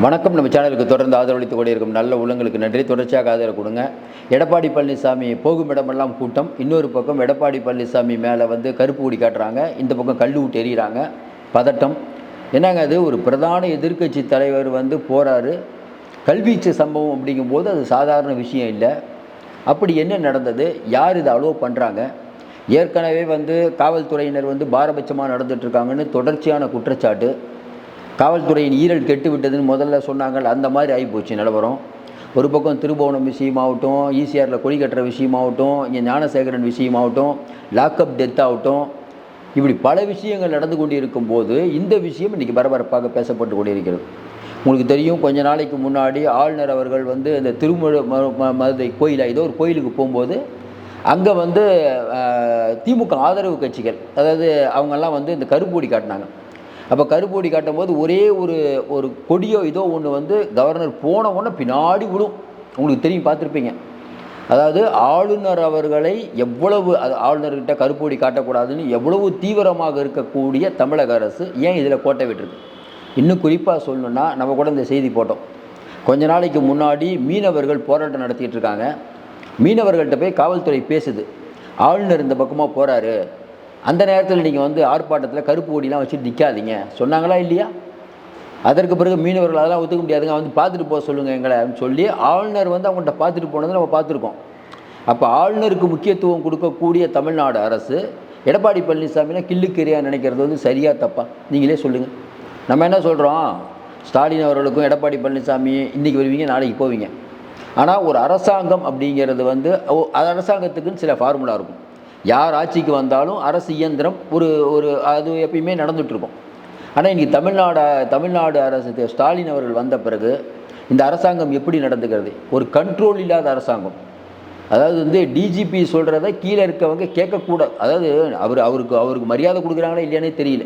வணக்கம். நம்ம சேனலுக்கு தொடர்ந்து ஆதரவளித்து கொண்டிருக்கும் நல்ல உள்ளங்களுக்கு நன்றி. தொடர்ச்சியாக ஆதரவு கொடுங்க. எடப்பாடி பழனிசாமி போகும் இடமெல்லாம் கூட்டம். இன்னொரு பக்கம் எடப்பாடி பழனிசாமி மேலே வந்து கருப்பு கொடி காட்டுறாங்க. இந்த பக்கம் கல் விட்டு எறிகிறாங்க. பதட்டம். என்னங்க அது? ஒரு பிரதான எதிர்க்கட்சி தலைவர் வந்து போகிறாரு கல்வீச்சு சம்பவம் அப்படிங்கும்போது அது சாதாரண விஷயம் இல்லை. அப்படி என்ன நடந்தது? யார் இதை அலோவ் பண்ணுறாங்க ஏற்கனவே வந்து காவல்துறையினர் வந்து பாரபட்சமாக நடந்துட்டுருக்காங்கன்னு தொடர்ச்சியான குற்றச்சாட்டு. காவல்துறையின் ஈரல் கெட்டு விட்டதுன்னு முதல்ல சொன்னாங்க. அந்த மாதிரி ஆகிப்போச்சு நிலவரம். ஒரு பக்கம் திருபுவனம் விஷயமாகட்டும் ஈசிஆரில் கொடி கட்டுற விஷயமாகட்டும் இங்கே ஞானசேகரன் விஷயமாகட்டும் லாக்அப் டெத் ஆகட்டும். இப்படி பல விஷயங்கள் நடந்து கொண்டிருக்கும் போது இந்த விஷயம் இன்றைக்கி பரபரப்பாக பேசப்பட்டு கொண்டிருக்கிறது. உங்களுக்கு தெரியும் கொஞ்ச நாளைக்கு முன்னாடி ஆளுநர் அவர்கள் வந்து இந்த திருமுழு ம- ம- மதுரை கோயிலாக ஏதோ ஒரு கோயிலுக்கு போகும்போது அங்கே வந்து திமுக ஆதரவு கட்சிகள் அதாவது அவங்கெல்லாம் வந்து இந்த கருப்பொடி காட்டினாங்க. அப்போ கருப்பொடி காட்டும் போது ஒரே ஒரு ஒரு கொடியோ இதோ ஒன்று வந்து கவர்னர் போன உடனே பின்னாடி விடும் உங்களுக்கு தெரியும் பார்த்துருப்பீங்க. அதாவது ஆளுநர் அவர்களை எவ்வளவு அது ஆளுநர்கிட்ட கருப்பொடி காட்டக்கூடாதுன்னு எவ்வளவு தீவிரமாக இருக்கக்கூடிய தமிழக அரசு ஏன் இதில் கோட்டை விட்டுருக்கு? இன்னும் குறிப்பாக சொல்லணுன்னா நம்ம கூட இந்த செய்தி போட்டோம். கொஞ்ச நாளைக்கு முன்னாடி மீனவர்கள் போராட்டம் நடத்திட்டு இருக்காங்க. மீனவர்கள்ட்ட போய் காவல்துறை பேசுது. ஆளுநர் இந்த பக்கமாக போகிறாரு அந்த நேரத்தில் நீங்கள் வந்து ஆர்ப்பாட்டத்தில் கருப்பு கொடிலாம் வச்சுட்டு நிற்காதீங்க சொன்னாங்களா இல்லையா? அதற்கு பிறகு மீனவர்கள் அதெல்லாம் ஒத்துக்க முடியாதுங்க. வந்து பார்த்துட்டு போக சொல்லுங்கள் எங்களை அப்படின்னு சொல்லி ஆளுநர் வந்து அவங்கள்ட்ட பார்த்துட்டு போனது நம்ம பார்த்துருக்கோம். அப்போ ஆளுநருக்கு முக்கியத்துவம் கொடுக்கக்கூடிய தமிழ்நாடு அரசு எடப்பாடி பழனிசாமினா கிள்ளுக்கெரியா நினைக்கிறது வந்து சரியா தப்பா? நீங்களே சொல்லுங்கள் நம்ம என்ன சொல்கிறோம் ஸ்டாலின் அவர்களுக்கும் எடப்பாடி பழனிசாமி இன்றைக்கி வருவீங்க நாளைக்கு போவீங்க. ஆனால் ஒரு அரசாங்கம் அப்படிங்கிறது வந்து அது அரசாங்கத்துக்குன்னு சில ஃபார்முலா இருக்கும். யார் ஆட்சிக்கு வந்தாலும் அரசு இயந்திரம் ஒரு ஒரு அது எப்பயுமே நடந்துகிட்ருக்கும். ஆனால் இன்றைக்கி தமிழ்நாடு தமிழ்நாடு அரசு ஸ்டாலின் அவர்கள் வந்த பிறகு இந்த அரசாங்கம் எப்படி நடந்துக்கிறது? ஒரு கண்ட்ரோல் இல்லாத அரசாங்கம். அதாவது வந்து டிஜிபி சொல்கிறத கீழே இருக்கவங்க கேட்கக்கூடாது அதாவது அவர் அவருக்கு அவருக்கு மரியாதை கொடுக்குறாங்களா இல்லையானே தெரியல.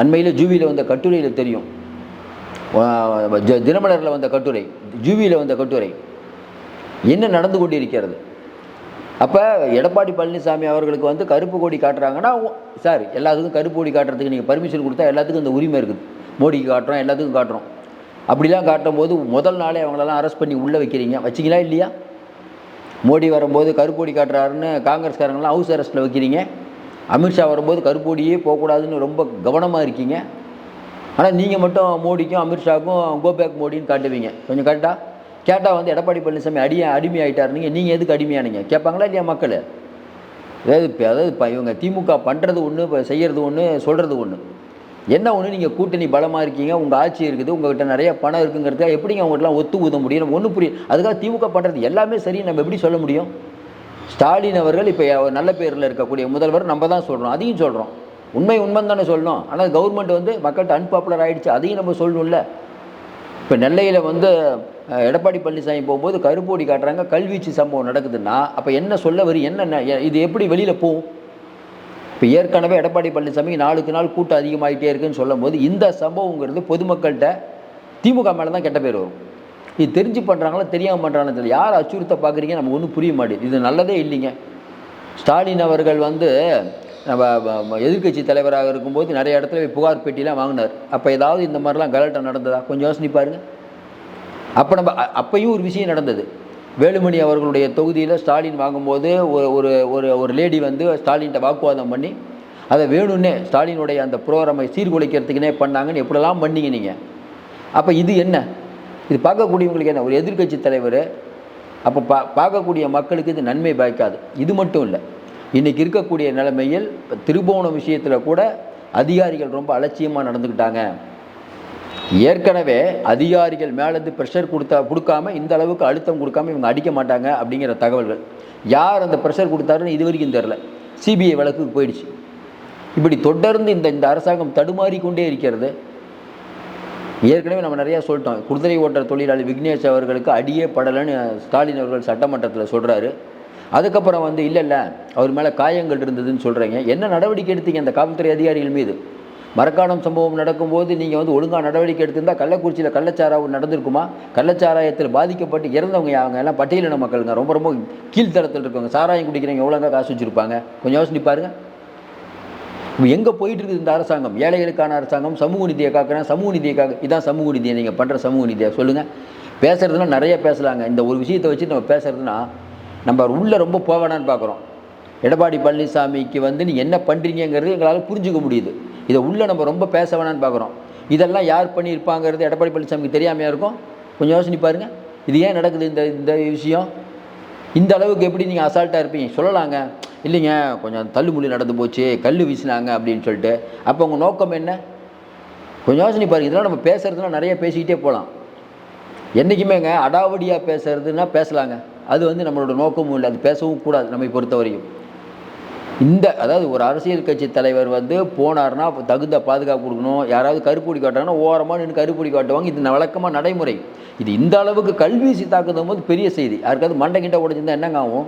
அண்மையில் ஜூவியில் வந்த கட்டுரையில் தெரியும். தினமலரில் வந்த கட்டுரை ஜூவியில் வந்த கட்டுரை. என்ன நடந்து கொண்டிருக்கிறது? அப்போ எடப்பாடி பழனிசாமி அவர்களுக்கு வந்து கருப்பு கொடி காட்டுறாங்கன்னா சார் எல்லாத்துக்கும் கருப்பு கொடி காட்டுறதுக்கு நீங்கள் பர்மிஷன் கொடுத்தா எல்லாத்துக்கும் இந்த உரிமை இருக்குது. மோடிக்கு காட்டுறோம் எல்லாத்துக்கும் காட்டுறோம். அப்படிலாம் காட்டும் போது முதல் நாளே அவங்களெல்லாம் அரெஸ்ட் பண்ணி உள்ளே வைக்கிறீங்க. வச்சிங்களா இல்லையா? மோடி வரும்போது கருப்பொடி காட்டுறாருன்னு காங்கிரஸ்காரங்களாம் ஹவுஸ் அரெஸ்ட்டில் வைக்கிறீங்க. அமித்ஷா வரும்போது கருப்பு போகக்கூடாதுன்னு ரொம்ப கவனமாக இருக்கீங்க. ஆனால் நீங்கள் மட்டும் மோடிக்கும் அமித்ஷாவுக்கும் கோபேக் மோடின்னு காட்டுவீங்க. கொஞ்சம் கரெக்டாக கேட்டால் வந்து எடப்பாடி பழனிசாமி அடிய அடிமை நீங்கள் எதுக்கு அடிமையானீங்க? கேட்பாங்களா இல்லையா மக்கள்? அதாவது இப்போ அதாவது இப்போ இவங்க திமுக பண்ணுறது ஒன்று இப்போ செய்கிறது ஒன்று சொல்கிறது ஒன்று என்ன ஒன்று நீங்கள் கூட்டணி பலமாக இருக்கீங்க உங்கள் ஆட்சி இருக்குது உங்கள்கிட்ட நிறைய பணம் இருக்குங்கிறதுக்காக எப்படிங்க அவங்ககிட்டலாம் ஒத்து ஊத முடியும்? ஒன்றும் புரியும் அதுக்காக திமுக பண்ணுறது எல்லாமே சரி நம்ம எப்படி சொல்ல முடியும்? ஸ்டாலின் அவர்கள் இப்போ நல்ல பேரில் இருக்கக்கூடிய முதல்வர் நம்ம தான் சொல்கிறோம் அதையும் சொல்கிறோம் உண்மை உண்மை தானே சொல்லணும். ஆனால் கவர்மெண்ட் வந்து மக்கள்கிட்ட அன்பாப்புலர் ஆகிடுச்சு அதையும் நம்ம சொல்லணும்ல. இப்போ நெல்லையில் வந்து எடப்பாடி பழனிசாமி போகும்போது கருப்போடி காட்டுறாங்க கல்வீச்சு சம்பவம் நடக்குதுன்னா அப்போ என்ன சொல்ல வரி என்ன இது எப்படி வெளியில் போகும்? இப்போ ஏற்கனவே எடப்பாடி பழனிசாமி நாளுக்கு நாள் கூட்டம் அதிகமாகிட்டே இருக்குன்னு சொல்லும்போது இந்த சம்பவங்கிறது பொதுமக்கள்கிட்ட திமுக மேலே தான் கெட்ட பேர் வரும். இது தெரிஞ்சு பண்ணுறாங்களா தெரியாமல் பண்ணுறாங்களா தெரியல. யார் அச்சுறுத்த பார்க்குறீங்க நமக்கு ஒன்றும் புரிய மாட்டேங்குது. இது நல்லதே இல்லைங்க. ஸ்டாலின் அவர்கள் வந்து நம்ம எதிர்க்கட்சி தலைவராக இருக்கும்போது நிறைய இடத்துல புகார் பெட்டிலாம் வாங்கினார். அப்போ ஏதாவது இந்த மாதிரிலாம் கலட்டம் நடந்ததா? கொஞ்சம் யோசனை பாருங்க. அப்போ நம்ம அப்பையும் ஒரு விஷயம் நடந்தது. வேலுமணி அவர்களுடைய தொகுதியில் ஸ்டாலின் வாங்கும்போது ஒரு ஒரு ஒரு ஒரு லேடி வந்து ஸ்டாலின்கிட்ட வாக்குவாதம் பண்ணி அதை வேணும்னே ஸ்டாலினுடைய அந்த ப்ரோக்ராமை சீர்குலைக்கிறதுக்குனே பண்ணாங்கன்னு எப்படிலாம் பண்ணீங்க நீங்கள் அப்போ இது என்ன? இது பார்க்கக்கூடியவங்களுக்கு என்ன? ஒரு எதிர்க்கட்சி தலைவர் அப்போ பா பார்க்கக்கூடிய மக்களுக்கு இது நன்மை பாய்க்காது. இது மட்டும் இல்லை. இன்றைக்கி இருக்கக்கூடிய நிலைமையில் இப்போ திருபுவனம் விஷயத்தில் கூட அதிகாரிகள் ரொம்ப அலட்சியமாக நடந்துக்கிட்டாங்க. ஏற்கனவே அதிகாரிகள் மேலேருந்து ப்ரெஷர் கொடுத்தா கொடுக்காம இந்த அளவுக்கு அழுத்தம் கொடுக்காம இவங்க அடிக்க மாட்டாங்க அப்படிங்கிற தகவல்கள். யார் அந்த ப்ரெஷர் கொடுத்தாருன்னு இது வரைக்கும் தெரில சிபிஐ வழக்குக்கு போயிடுச்சு. இப்படி தொடர்ந்து இந்த இந்த அரசாங்கம் தடுமாறிக்கொண்டே இருக்கிறது. ஏற்கனவே நம்ம நிறையா சொல்லிட்டோம். குதிரை ஓட்டுற தொழிலாளி விக்னேஷ் அவர்களுக்கு அடியே படலைன்னு ஸ்டாலின் அவர்கள் சட்டமன்றத்தில் சொல்கிறாரு அதுக்கப்புறம் வந்து இல்லை இல்லை அவர் மேலே காயங்கள் இருந்ததுன்னு சொல்கிறீங்க என்ன நடவடிக்கை எடுத்தீங்க அந்த காவல்துறை அதிகாரிகள் மீது? மரக்காணம் சம்பவம் நடக்கும்போது நீங்கள் வந்து ஒழுங்காக நடவடிக்கை எடுத்திருந்தால் கள்ளக்குறிச்சியில் கள்ளச்சாராயம் நடந்திருக்குமா? கள்ளச்சாராயத்தில் பாதிக்கப்பட்டு இறந்தவங்க அவங்க எல்லாம் பட்டியலின மக்களுங்க. ரொம்ப ரொம்ப கீழ்த்தரத்தில் இருக்கவங்க. சாராயம் குடிக்கிறவங்க எவ்வளோங்க காசு வச்சுருப்பாங்க? கொஞ்சம் யோசனை இப்போ எங்கே போயிட்டு இருக்குது இந்த அரசாங்கம்? ஏழைகளுக்கான அரசாங்கம் சமூக நிதியை காக்கிறேன் சமூக நிதியை காக்க இதான் சமூக நிதியை நீங்கள் பண்ணுற சமூக நிதியை சொல்லுங்கள் பேசுகிறதுனா நிறைய பேசலாங்க. இந்த ஒரு விஷயத்தை வச்சு நம்ம பேசுகிறதுனா நம்ம உள்ளே ரொம்ப போவேணான்னு பார்க்குறோம். எடப்பாடி பழனிசாமிக்கு வந்து நீங்கள் என்ன பண்ணுறீங்கிறது எங்களால் புரிஞ்சுக்க முடியுது. இதை உள்ளே நம்ம ரொம்ப பேச வேணான்னு பார்க்குறோம். இதெல்லாம் யார் பண்ணியிருப்பாங்கிறது எடப்பாடி பழனிசாமிக்கு தெரியாமையாக இருக்கும்? கொஞ்சம் யோசனை பாருங்கள் இது ஏன் நடக்குது இந்த இந்த விஷயம்? இந்த அளவுக்கு எப்படி நீங்கள் அசால்ட்டாக இருப்பீங்க? சொல்லலாங்க. இல்லைங்க கொஞ்சம் தள்ளுமுள்ளி நடந்து போச்சு கல் வீசினாங்க அப்படின்னு சொல்லிட்டு. அப்போ உங்கள் நோக்கம் என்ன? கொஞ்சம் யோசனை பாருங்க. இதெல்லாம் நம்ம பேசுறதுனா நிறைய பேசிக்கிட்டே போகலாம். என்றைக்குமேங்க அடாவடியாக பேசுகிறதுன்னா பேசலாங்க. அது வந்து நம்மளோட நோக்கமும் இல்லை அது பேசவும் கூடாது நம்மை பொறுத்த வரையும் இந்த அதாவது ஒரு அரசியல் கட்சி தலைவர் வந்து போனார்னா தகுந்த பாதுகாப்பு கொடுக்கணும். யாராவது கருப்புடி காட்டாங்கன்னா ஓரமாக நின்று கருப்புடி காட்டுவாங்க. இது வழக்கமாக நடைமுறை. இது இந்த அளவுக்கு கல்வீசி தாக்குதும் போது பெரிய செய்தி. யாருக்காவது மண்டை கிட்ட உடஞ்சிருந்தா என்னங்க ஆகும்?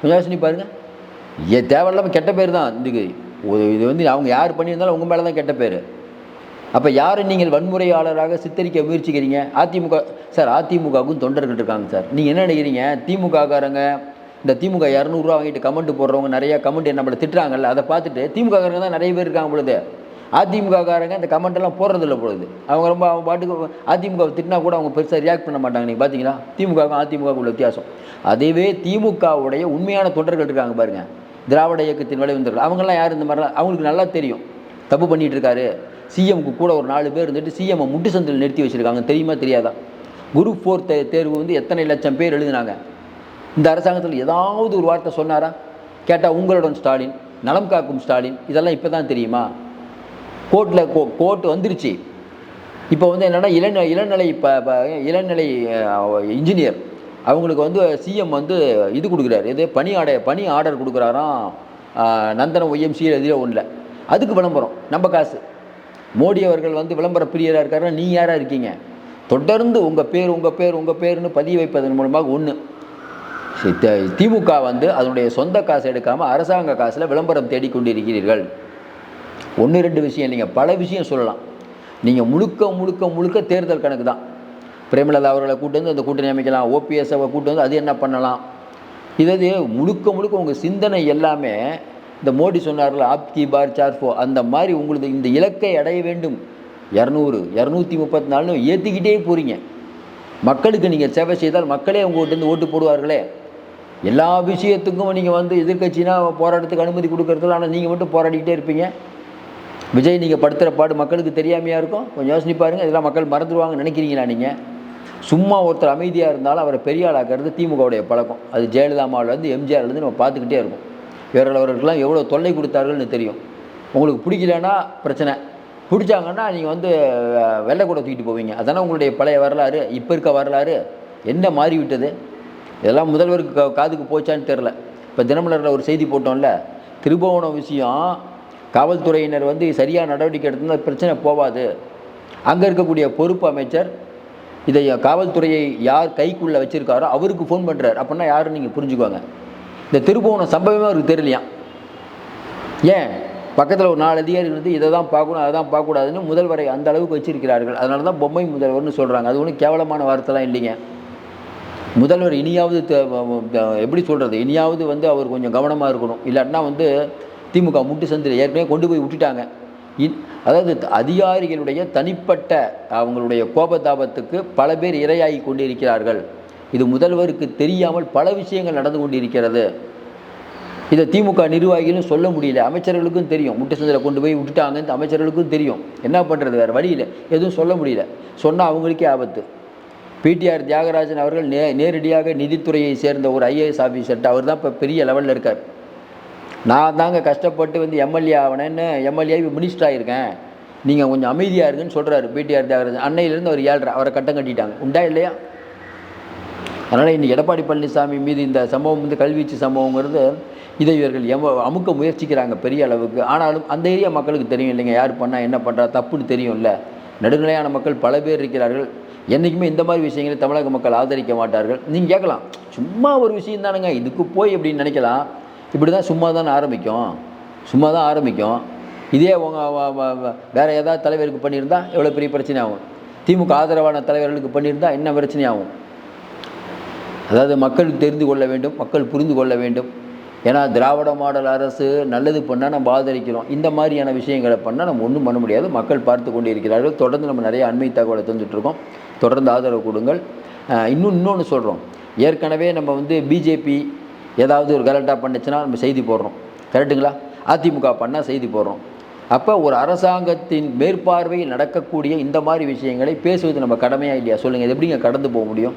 கொஞ்சம் யோசனை பாருங்க. ஏ தேவையில்லாமல் கெட்ட பேர் தான். இதுக்கு இது வந்து அவங்க யார் பண்ணியிருந்தாலும் உங்கள் மேலே தான் கெட்ட பேர். அப்போ யாரை நீங்கள் வன்முறையாளராக சித்தரிக்க முயற்சிக்கிறீங்க? அதிமுக சார் அதிமுகவுக்கும் தொண்டர்கள் இருக்காங்க சார். நீங்கள் என்ன நினைக்கிறீங்க? திமுககாரங்க இந்த திமுக இரநூறுவா வாங்கிட்டு கமெண்ட் போடுறவங்க நிறைய கமெண்ட் நம்மளை திட்டுறாங்கல்ல அதை பார்த்துட்டு திமுககாரங்க தான் நிறைய பேர் இருக்காங்க பொழுது. அதிமுககாரங்க இந்த கமெண்ட்டெல்லாம் போடுறதில்ல பொழுது. அவங்க ரொம்ப அவங்க பாட்டுக்கு அதிமுக திட்டினா கூட அவங்க பெருசாக ரியாக்ட் பண்ண மாட்டாங்க. நீங்கள் பார்த்தீங்களா திமுகவுக்கும் அதிமுக உள்ள வித்தியாசம். அதுவே திமுகவுடைய உண்மையான தொண்டர்கள் இருக்காங்க பாருங்கள் திராவிட இயக்கத்தின் விளைவந்தர்கள் அவங்கெல்லாம் யார் இந்த மாதிரிலாம்? அவங்களுக்கு நல்லா தெரியும். தப்பு பண்ணிகிட்டு இருக்காரு. சிஎம்க்கு கூட ஒரு நாலு பேர் இருந்துட்டு சிஎம்மை முட்டு சந்தில் நிறுத்தி வச்சுருக்காங்க. தெரியுமா தெரியாதா? குரூப் ஃபோர் தே தேர்வு வந்து எத்தனை லட்சம் பேர் எழுதினாங்க? இந்த அரசாங்கத்தில் ஏதாவது ஒரு வார்த்தை சொன்னாரா? கேட்டால் உங்களுடன் ஸ்டாலின் நலம் காக்கும் ஸ்டாலின் இதெல்லாம் இப்போ தான் தெரியுமா? கோர்ட்டில் கோ கோர்ட் வந்துருச்சு. இப்போ வந்து என்னென்னா இளந இளநிலை இப்போ இளநிலை இன்ஜினியர் அவங்களுக்கு வந்து சிஎம் வந்து இது கொடுக்குறாரு. இது பணி ஆடை பணி ஆர்டர் கொடுக்குறாராம் நந்தன ஒய்எம்சியில் ஒய்எம்சி எதிரே ஒன்றில் அதுக்கு விளம்பரம் நம்ம காசு. மோடி அவர்கள் வந்து விளம்பர பிரியராக இருக்காருன்னா நீ யாராக இருக்கீங்க? தொடர்ந்து உங்கள் பேர் உங்கள் பேர் உங்கள் பேர்னு பதிய வைப்பதன் மூலமாக ஒன்று திமுக வந்து அதனுடைய சொந்த காசு எடுக்காமல் அரசாங்க காசில் விளம்பரம் தேடிக்கொண்டிருக்கிறீர்கள். ஒன்று ரெண்டு விஷயம் நீங்கள் பல விஷயம் சொல்லலாம். நீங்கள் முழுக்க முழுக்க முழுக்க தேர்தல் கணக்கு தான். பிரேமலதா அவர்களை கூட்டு வந்து அந்த கூட்டணி அமைக்கலாம். ஓபிஎஸ் அவரை கூட்டு வந்து அது என்ன பண்ணலாம்? இதது முழுக்க முழுக்க உங்கள் சிந்தனை எல்லாமே இந்த மோடி சொன்னார்கள் ஆப்தி பார் சார்ஃபோ அந்த மாதிரி உங்களுக்கு இந்த இலக்கை அடைய வேண்டும். இரநூறு இரநூத்தி முப்பத்தி நாலுன்னு ஏற்றிக்கிட்டே போகிறீங்க மக்களுக்கு நீங்கள் சேவை செய்தால் மக்களே உங்கள்கிட்டருந்து ஓட்டு போடுவார்களே. எல்லா விஷயத்துக்கும் நீங்கள் வந்து எதிர்கட்சினா போராட்டத்துக்கு அனுமதி கொடுக்குறதுல ஆனால் நீங்கள் மட்டும் போராடிக்கிட்டே இருப்பீங்க. விஜய் நீங்கள் படுத்துகிற பாடு மக்களுக்கு தெரியாமையாக இருக்கும்? கொஞ்சம் யோசனை பாருங்கள் இதெல்லாம் மக்கள் மறந்துடுவாங்கன்னு நினைக்கிறீங்களா நீங்கள் சும்மா ஒருத்தர் அமைதியாக இருந்தாலும் அவரை பெரிய ஆளாக்குறது திமுகவுடைய பழக்கம். அது ஜெயலலிதா அம்மாவிலேருந்து எம்ஜிஆர்லேருந்து நம்ம பார்த்துக்கிட்டே இருக்கும். இவர்கள் எவ்வளோ தொல்லை கொடுத்தார்கள்னு தெரியும். உங்களுக்கு பிடிக்கலன்னா பிரச்சனை. பிடிச்சாங்கன்னா நீங்கள் வந்து வெள்ளை கூட தூக்கிட்டு போவீங்க. அதானே உங்களுடைய பழைய வரலாறு? இப்போ இருக்க வரலாறு? என்ன மாறிவிட்டது? இதெல்லாம் முதல்வருக்கு காதுக்கு போச்சான்னு தெரில இப்போ தினமலரில் ஒரு செய்தி போட்டோம்ல திருபுவனம் விஷயம் காவல்துறையினர் வந்து சரியாக நடவடிக்கை எடுத்திருந்தால் பிரச்சனை போவாது. அங்கே இருக்கக்கூடிய பொறுப்பு அமைச்சர் இதை காவல்துறையை யார் கைக்குள்ளே வச்சிருக்காரோ அவருக்கு ஃபோன் பண்ணுறாரு அப்படின்னா யாருன்னு நீங்கள் புரிஞ்சுக்குவாங்க இந்த திருபுவனம் சம்பவமே அவருக்கு தெரியலையாம் ஏன்? பக்கத்தில் ஒரு நாலு அதிகாரி இருந்து இதை தான் பார்க்கணும் அதை தான் பார்க்கக்கூடாதுன்னு முதல்வரை அந்த அளவுக்கு வச்சிருக்கிறார்கள். அதனால தான் பொம்மை முதல்வர்னு சொல்கிறாங்க அது ஒன்றும் கேவலமான வார்த்தைலாம் இல்லைங்க. முதல்வர் இனியாவது எப்படி சொல்கிறது இனியாவது வந்து அவர் கொஞ்சம் கவனமாக இருக்கணும். இல்லாட்டினா வந்து திமுக முட்டு சந்தில் ஏற்கனவே கொண்டு போய் விட்டுட்டாங்க. இன் அதாவது அதிகாரிகளுடைய தனிப்பட்ட அவங்களுடைய கோபதாபத்துக்கு பல பேர் இரையாகி கொண்டிருக்கிறார்கள். இது முதல்வருக்கு தெரியாமல் பல விஷயங்கள் நடந்து கொண்டிருக்கிறது. இதை திமுக நிர்வாகிகளும் சொல்ல முடியல. அமைச்சர்களுக்கும் தெரியும். முட்டை சந்தில் கொண்டு போய் விட்டுட்டாங்க. இந்த அமைச்சர்களுக்கும் தெரியும். என்ன பண்ணுறது வேறு வழியில் எதுவும் சொல்ல முடியல. சொன்னால் அவங்களுக்கே ஆபத்து. பிடிஆர் தியாகராஜன் அவர்கள் நே நேரடியாக நிதித்துறையை சேர்ந்த ஒரு ஐஏஎஸ் ஆஃபீஸர்ட்டு அவர் தான் இப்போ பெரிய லெவலில் இருக்கார். நான் தாங்க கஷ்டப்பட்டு வந்து எம்எல்ஏ ஆகினேன்னு எம்எல்ஏ மினிஸ்டர் ஆகியிருக்கேன் நீங்கள் கொஞ்சம் அமைதியாக இருங்கன்னு சொல்கிறாரு பிடிஆர் தியாகராஜன். அன்னையிலேருந்து அவர் ஏழ்ரை அவரை கட்டம் கட்டிட்டாங்க. உண்டா இல்லையா? அதனால் இந்த எடப்பாடி பழனிசாமி மீது இந்த சம்பவம் வந்து கல்வீச்சு சம்பவங்கிறது இதை இவர்கள் எம அமுக்க முயற்சிக்கிறாங்க பெரிய அளவுக்கு. ஆனாலும் அந்த ஏரியா மக்களுக்கு தெரியும் இல்லைங்க. யார் பண்ணால் என்ன பண்ணுறா தப்புன்னு தெரியும்ல. நடுநிலையான மக்கள் பல பேர் இருக்கிறார்கள். என்றைக்குமே இந்த மாதிரி விஷயங்களை தமிழக மக்கள் ஆதரிக்க மாட்டார்கள். நீங்கள் கேட்கலாம். சும்மா ஒரு விஷயம் தானுங்க. இதுக்கு போய் அப்படின்னு நினைக்கலாம். இப்படி தான் சும்மா தானே ஆரம்பிக்கும். சும்மா தான் ஆரம்பிக்கும் இதே உங்கள் வேறு ஏதாவது தலைவருக்கு பண்ணியிருந்தா எவ்வளோ பெரிய பிரச்சனை ஆகும். திமுக ஆதரவான தலைவர்களுக்கு பண்ணியிருந்தால் என்ன பிரச்சனை ஆகும்? அதாவது மக்கள் தெரிந்து கொள்ள வேண்டும் மக்கள் புரிந்து கொள்ள வேண்டும். ஏன்னா திராவிட மாடல் அரசு நல்லது பண்ணால் நம்ம ஆதரிக்கிறோம். இந்த மாதிரியான விஷயங்களை பண்ணால் நம்ம ஒன்றும் பண்ண முடியாது. மக்கள் பார்த்து கொண்டு இருக்கிறார்கள் தொடர்ந்து நம்ம நிறைய அண்மை தகவலை தந்துட்டுருக்கோம். தொடர்ந்து ஆதரவு கொடுங்கள். இன்னும் இன்னொன்று சொல்கிறோம் ஏற்கனவே நம்ம வந்து பிஜேபி ஏதாவது ஒரு கரெக்டாக பண்ணுச்சுன்னா நம்ம செய்தி போடுறோம். கரெக்டுங்களா அதிமுக பண்ணால் செய்தி போடுறோம். அப்போ ஒரு அரசாங்கத்தின் மேற்பார்வையில் நடக்கக்கூடிய இந்த மாதிரி விஷயங்களை பேசுவது நம்ம கடமையாக இல்லையா? சொல்லுங்கள் இது எப்படிங்க கடந்து போக முடியும்?